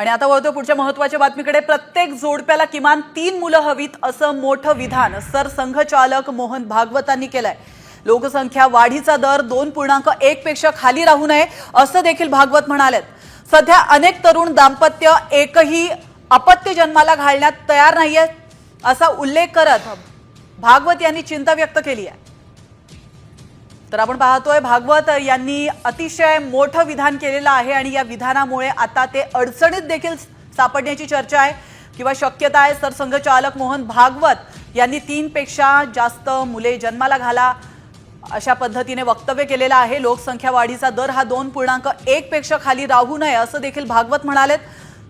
आणि आता वळतो पुढच्या महत्त्वाच्या बातमीकडे. प्रत्येक जोडप्याला किमान तीन मुलं हवीत असं मोठं विधान सरसंघचालक मोहन भागवतांनी केलंय. लोकसंख्या वाढीचा दर दोन पूर्णांक एक पेक्षा खाली राहू नये असं देखील भागवत म्हणाले सध्या अनेक तरुण दाम्पत्य एकही अपत्य जन्माला घालण्यात तयार नाहीये असा उल्लेख करत भागवत यांनी चिंता व्यक्त केली आहे. तर आपण पाहतोय भागवत यांनी अतिशय मोठं विधान केलेलं आहे आणि या विधानामुळे आता ते अडचणीत देखील सापडण्याची चर्चा आहे. किंवा शक्यता आहे सरसंघचालक मोहन भागवत यांनी तीनपेक्षा जास्त मुले जन्माला घाला. अशा पद्धतीने वक्तव्य केलेलं आहे. लोकसंख्या वाढीचा दर हा दोन पूर्णांक एक पेक्षा खाली राहू नये असं देखील भागवत म्हणालेत.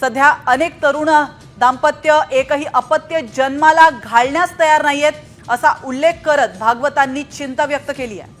सध्या अनेक तरुण दाम्पत्य एकही अपत्य जन्माला घालण्यास तयार नाहीयेत असा उल्लेख करत भागवतांनी चिंता व्यक्त केली आहे.